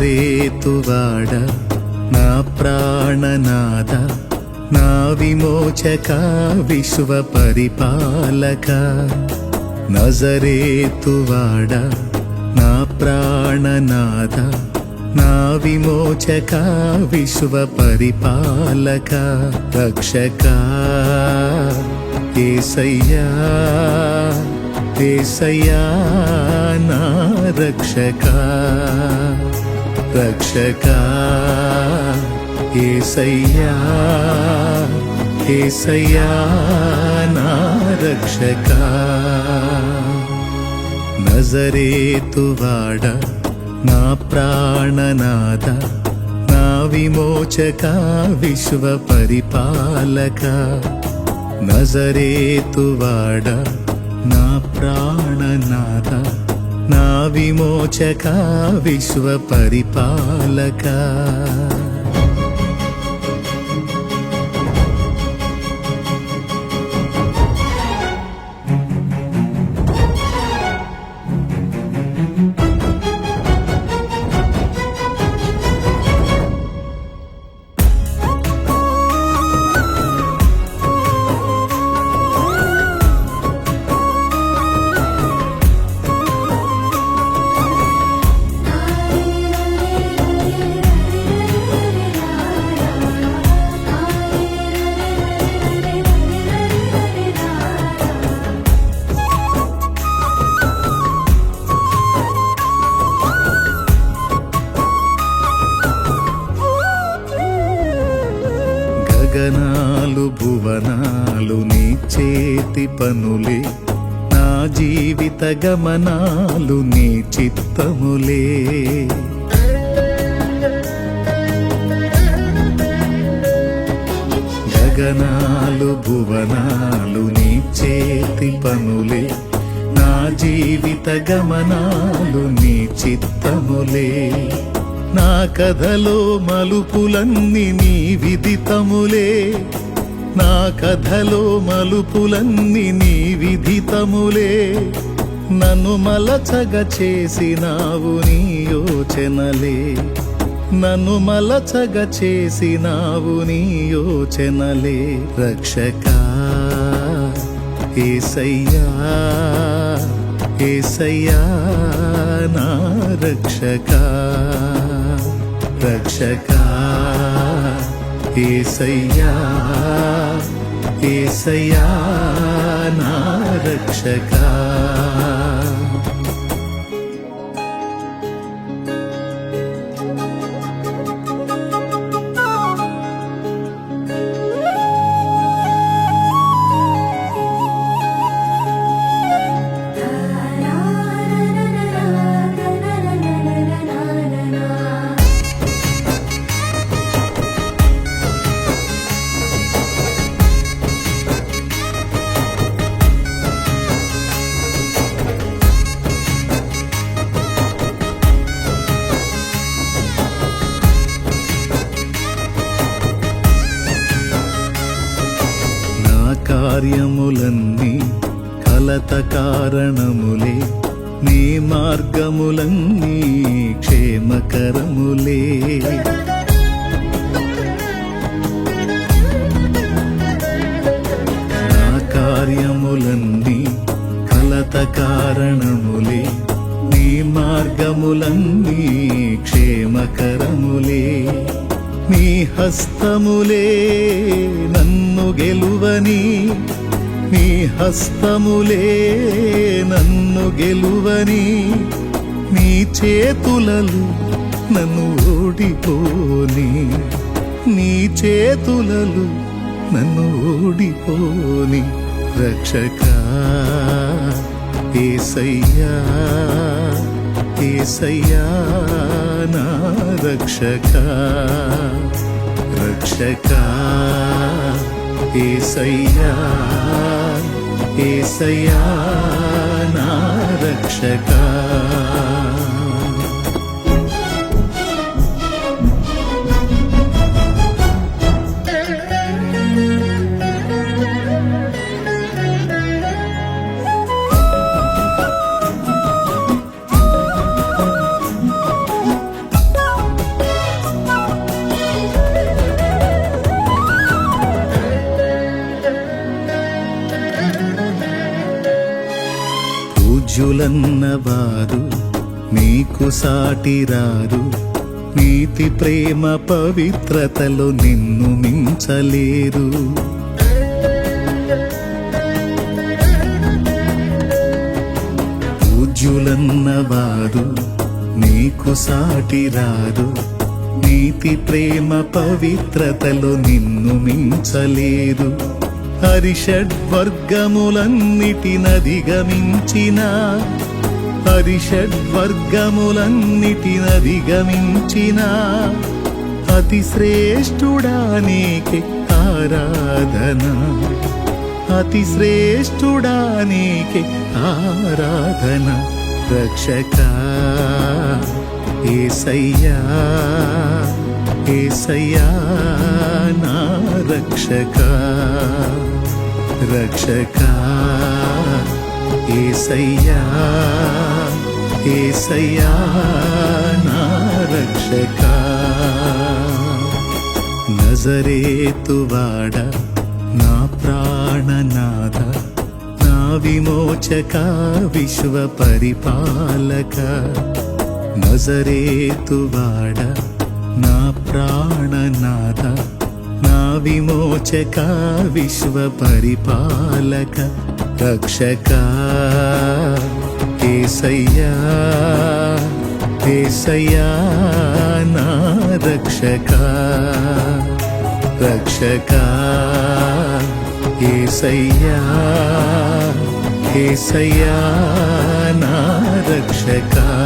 నజరేతువాడ నా ప్రాణనాథ నా విమోచక విశ్వ పరిపాలక. నజరేతువాడ నా ప్రాణనాథ నా విమోచక విశ్వ పరిపాలక. రక్షక ఏసయ్యా ఏసయ్యా నా రక్షకా. రక్షక ఏసయ్యా ఏసయ్యా నా రక్షక. నజరేతువాడ నా ప్రాణనాద నా విమోచక విశ్వ పరిపాలక. నజరేతువాడ నా ప్రాణనాథ నా విమోచక విశ్వ పరిపాలక గగనాలు భువనాలు నీ చేతి పనులే. నా జీవిత గమనాలు నీ చిత్తములే. గగనాలు భువనాలు నీ చేతి పనులే. నా జీవిత గమనాలు నీ చిత్తములే. నా కథలో మలుపులన్నీ నీ విదితములే. నా కథలో మలుపులన్నీ నీ విధితములే. నన్ను మలచగ చేసినావు నీ యోచనలే. నన్ను మలచగ చేసినావు నీ యోచనలే. రక్షక ఏసయ్యా ఏసయ్యా నా రక్షక. రక్షకా. ఏసయ్యా ఏసయ్యా నా రక్షకా. కార్యములన్నీ కలత కారణములే నీ మార్గములన్నీ క్షేమకరములే. నా కార్యములన్నీ కలత కారణములే నీ మార్గములన్నీ క్షేమకరములే. నీ హస్తములే నన్ను గెలువని. నీ హస్తములే నన్ను గెలువని. నీ చేతులలు నన్ను ఓడిపోని. నీ చేతులలు నన్ను ఓడిపోని. రక్షక ఏసయ్యా ఏసయ్యా. నా రక్షక రక్షక ఏసయ్యా ఏసయ్యా నా రక్షకా పూజ్యులన్నవారు నీకు సాటిరారు. నీతి ప్రేమ పవిత్రతలో నిన్ను మించలేరు. పూజ్యులన్నవారు నీకు సాటిరారు. నీతి ప్రేమ పవిత్రతలో నిన్ను మించలేరు. హరిషడ్వర్గములన్నిటి నదిగమించిన. హరిషడ్వర్గములన్నిటి నదిగమించిన. అతి శ్రేష్ఠుడా ఆరాధన. అతి శ్రేష్ఠుడా ఆరాధన. రక్షక ఏసయ్యా. ఏసయ్యా నా రక్షక రక్షక. ఏసయ్యా ఏసయ్యా నా రక్షక. నజరేతువాడ నా ప్రాణనాథ నా విమోచక విశ్వ పరిపాలక నజరేతువాడ నా ప్రాణనాథ నా విమోచక విశ్వ పరిపాలక రక్షక. కేసయ్యా కేసయ్యా నా రక్షక. రక్షక. ఏసయ్యా ఏసయ్యా నా రక్షకా.